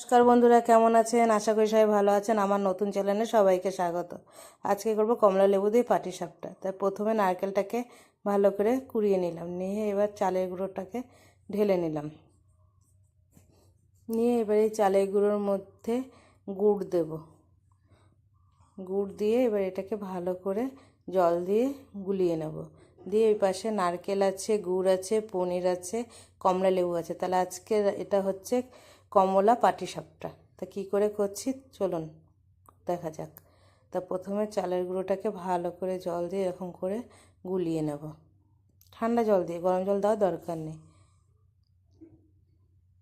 নমস্কার বন্ধুরা, কেমন আছেন? আশা করি সবাই ভালো আছেন। আমার নতুন চ্যানেলে সবাইকে স্বাগত। আজকে করব কমলা লেবু দিয়ে পাটি সাপটা। তাই প্রথমে নারকেলটাকে ভালো করে কুড়িয়ে নিলাম। নিয়ে এবার চালের গুঁড়োটাকে ঢেলে নিলাম। নিয়ে এবার এই চালের গুঁড়োর মধ্যে গুড় দেব। গুড় দিয়ে এবার এটাকে ভালো করে জল দিয়ে গুলিয়ে নেব। দিয়ে এই পাশে নারকেল আছে, গুড় আছে, পনির আছে, কমলা লেবু আছে। তাহলে আজকে এটা হচ্ছে কমলা পাটিসাপটা। তা কী করে করছি? চলুন, দেখা যাক। তা প্রথমে চালের গুঁড়োটাকে ভালো করে জল দিয়ে এরকম করে গুলিয়ে নেব। ঠান্ডা জল দিয়ে, গরম জল দেওয়ার দরকার নেই।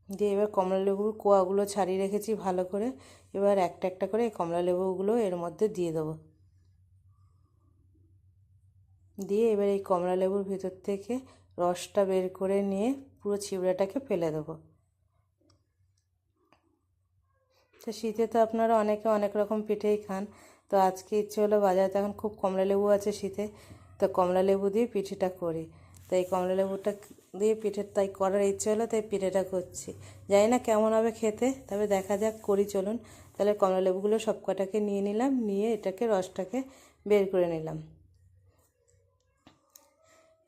দিয়ে এবার কমলা লেবুর কোয়াগুলো ছাড়িয়ে রেখেছি ভালো করে। এবার একটা একটা করে এই কমলা লেবুগুলো এর মধ্যে দিয়ে দেবো। দিয়ে এবার এই কমলা লেবুর ভিতর থেকে রসটা বের করে নিয়ে পুরো চিবড়াটাকে ফেলে দেবো। তো শীতে তো আপনারা অনেকে অনেক রকম পিঠেই খান। তো আজকে ইচ্ছে হলো বাজারে এখন খুব কমলা লেবু আছে শীতে, তো কমলা লেবু দিয়ে পিঠেটা করি। তাই কমলা লেবুটা দিয়ে পিঠে, তাই করার ইচ্ছে হলো, তাই পিঠেটা করছি। জানি না কেমন হবে খেতে, তবে দেখা যাক, করি চলুন। তাহলে কমলা লেবুগুলো সব কটাকে নিয়ে নিলাম, নিয়ে এটাকে, রসটাকে বের করে নিলাম।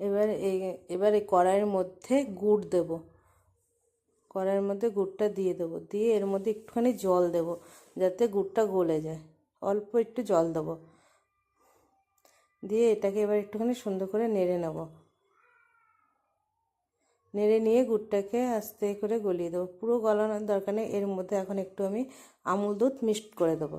এবার এই এবার এই কড়াইয়ের মধ্যে গুড় দেবো। কড়াইয়ের মধ্যে গুড়টা দিয়ে দেবো। দিয়ে এর মধ্যে একটুখানি জল দেব যাতে গুড়টা গলে যায়। অল্প একটু জল দেবো। দিয়ে এটাকে এবার একটুখানি সুন্দর করে নেড়ে নেব। নেড়ে নিয়ে গুড়টাকে আস্তে করে গলিয়ে দেবো। পুরো গলানোর দরকার নেই, এর মধ্যে এখন একটু আমি আমুল দুধ মিক্সড করে দেবো।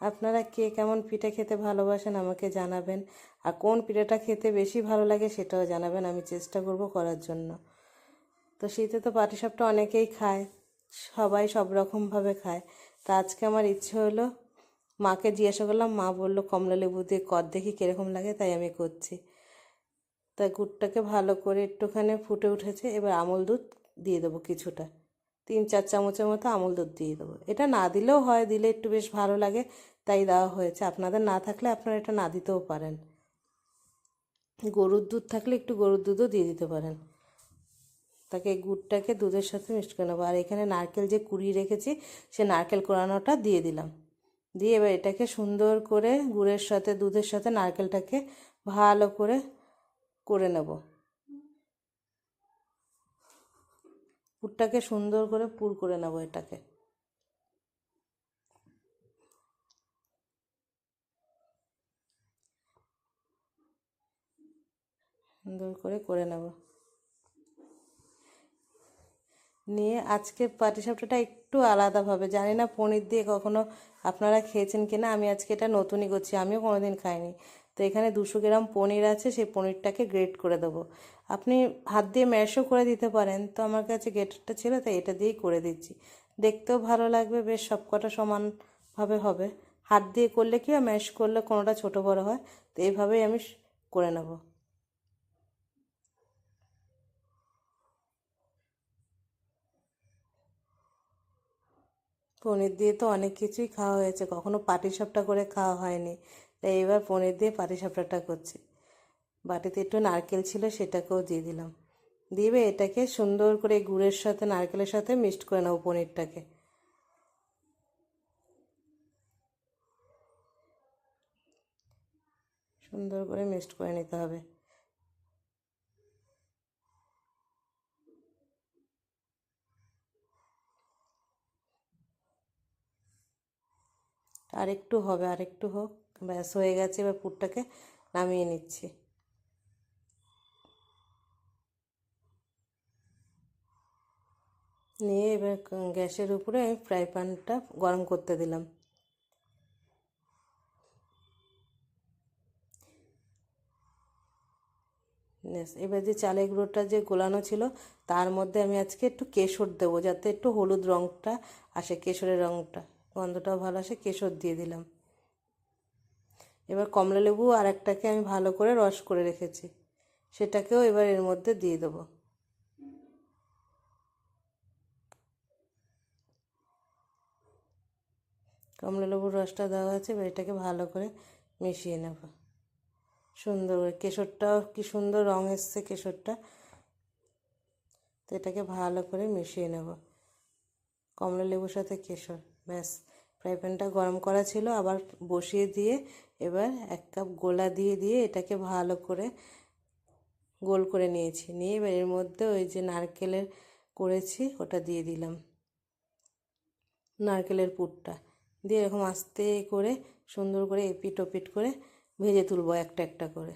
আপনারা কে কেমন পিঠে খেতে ভালোবাসেন আমাকে জানাবেন। আর কোন পিঠেটা খেতে বেশি ভালো লাগে সেটাও জানাবেন। আমি চেষ্টা করব করার জন্য। তো শীতে তো পাটিসাপটা অনেকেই খায়, সবাই সব রকমভাবে খায়। তা আজকে আমার ইচ্ছে হলো, মাকে জিজ্ঞাসা করলাম, মা বলল, কমলা লেবু দিয়ে কর, দেখি কীরকম লাগে, তাই আমি করছি। তা গুড়টাকে ভালো করে একটুখানি ফুটে উঠেছে, এবার আমল দুধ দিয়ে দেবো কিছুটা। তিন চার চামচের মতো আমল দুধ দিয়ে দেবো। এটা না দিলেও হয়, দিলে একটু বেশ ভালো লাগে, তাই দেওয়া হয়েছে। আপনাদের না থাকলে আপনারা এটা না দিতেও পারেন। গরুর দুধ থাকলে একটু গরুর দুধও দিয়ে দিতে পারেন। তাকে গুড়টাকে দুধের সাথে মিক্সড করে নেব। আর এখানে নারকেল যে কুড়িয়ে রেখেছি, সে নারকেল কোড়ানোটা দিয়ে দিলাম। দিয়ে এবার এটাকে সুন্দর করে গুড়ের সাথে, দুধের সাথে নারকেলটাকে ভালো করে করে নেব। পুরটাকে সুন্দর করে পুর করে নেব এটাকে। সুন্দর করে করে নেব। নিয়ে আজকে পাটিসাপটাটা একটু আলাদাভাবে জানি না পনির দিয়ে কখনো আপনারা খেয়েছেন কিনা, আমি আজকে এটা নতুনই করছি, আমিও কোনো দিন খাইনি। তো এখানে দুশো গ্রাম পনির আছে, সেই পনিরটাকে গ্রেট করে দেবো। আপনি হাত দিয়ে ম্যাশও করে দিতে পারেন, তো আমার কাছে গ্রেটারটা ছিল, তাই এটা দিয়েই করে দিচ্ছি। দেখতেও ভালো লাগবে, বেশ সবকটা সমানভাবে হবে। হাত দিয়ে করলে কি আর ম্যাশ করলে কোনোটা ছোটো বড়ো হয়, তো এইভাবেই আমি করে নেব। পনির দিয়ে তো অনেক কিছুই খাওয়া হয়েছে। কখনো পাটিসাপটা করে খাওয়া হয়নি। তাই এবার পনির দিয়ে পাটিসাপটাটা করছি। বাটিতে একটু নারকেল ছিল সেটাকেও দিয়ে দিলাম। দিবে এটাকে সুন্দর করে গুড়ের সাথে, নারকেলের সাথে মিক্সড করে নেব পনিরটাকে। সুন্দর করে মিক্সড করে নিতে হবে। আর একটু হবে আর একটু হোক। ব্যাস, হয়ে গেছে, এবার পুরটাকে নামিয়ে নিচ্ছি। নিয়ে এবার গ্যাসের উপরে আমি ফ্রাই প্যানটা গরম করতে দিলাম। এবার যে চালের গুঁড়োটা যে গোলানো ছিল, তার মধ্যে আমি আজকে একটু কেশর দেবো, যাতে একটু হলুদ রঙটা আসে, কেশরের রঙটা গন্ধটাও ভালো আসে, কেশর দিয়ে দিলাম। এবার কমলা লেবু আর একটাকে আমি ভালো করে রস করে রেখেছি। সেটাকেও এবার এর মধ্যে দিয়ে দেবো। কমলা লেবুর রসটা দেওয়া আছে এবার এটাকে ভালো করে মিশিয়ে নেব। সুন্দর করে কেশরটাও কি সুন্দর রঙ এসছে কেশরটা। তো এটাকে ভালো করে মিশিয়ে নেব। কমলা লেবুর সাথে কেশর। ব্যাস, ফ্রাই প্যানটা গরম করা ছিল, আবার বসিয়ে দিয়ে এবার এক কাপ গোলা দিয়ে দিয়ে এটাকে ভালো করে গোল করে নিয়েছি। নিয়ে এবার এর মধ্যে ওই যে নারকেলের করেছি, ওটা দিয়ে দিলাম। নারকেলের পুরটা দিয়ে এরকম আস্তে করে সুন্দর করে এপিট ওপিট করে ভেজে তুলবো একটা একটা করে।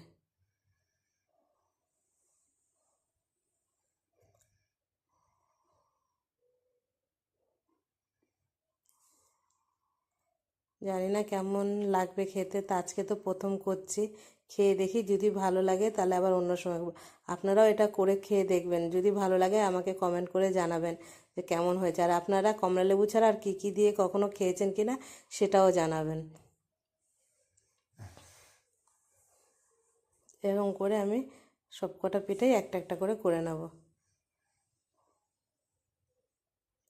জানি না কেমন লাগবে খেতে, তা আজকে তো প্রথম করছি। খেয়ে দেখি যদি ভালো লাগে তাহলে আবার অন্য সময় আপনারাও এটা করে খেয়ে দেখবেন। যদি ভালো লাগে আমাকে কমেন্ট করে জানাবেন যে কেমন হয়েছে। আর আপনারা কমলা লেবু ছাড়া আর কী কী দিয়ে কখনো খেয়েছেন কি না সেটাও জানাবেন। এরকম করে আমি সব কটা পিঠেই একটা একটা করে করে নেব।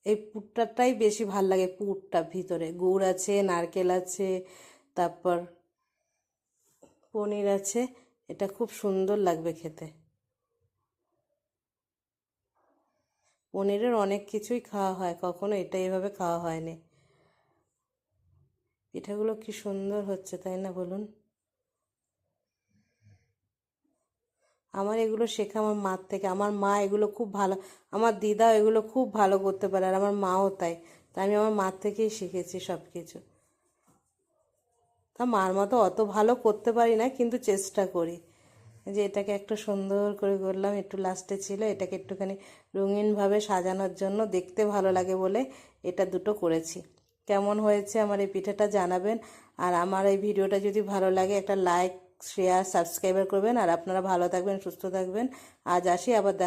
এই পুরটাটাই বেশি ভালো লাগে পুরটা ভিতরে। গুড় আছে, নারকেল আছে, তারপর পনির আছে, এটা খুব সুন্দর লাগবে খেতে। পনিরের অনেক কিছুই খাওয়া হয়, কখনো এটা এভাবে খাওয়া হয়নি। পিঠাগুলো কি সুন্দর হচ্ছে, তাই না বলুন? আমার এগুলো শেখা আমার মার থেকে। আমার মা এগুলো খুব ভালো, আমার দিদা এগুলো খুব ভালো করতে পারে আর আমার মাও তাই। তাই আমি আমার মার থেকেই শিখেছি সব কিছু তা মার মতো অত ভালো করতে পারি না, কিন্তু চেষ্টা করি। যে এটাকে একটু সুন্দর করে করলাম, একটু লাস্টে ছিল, এটাকে একটুখানি রঙিনভাবে সাজানোর জন্য দেখতে ভালো লাগে বলে এটা দুটো করেছি। কেমন হয়েছে আমার এই পিঠাটা জানাবেন। আর আমার এই ভিডিওটা যদি ভালো লাগে একটা লাইক শেয়ার সাবস্ক্রাইবার করবেন আর আপনারা ভালো থাকবেন সুস্থ থাকবেন। আজ আসি আবার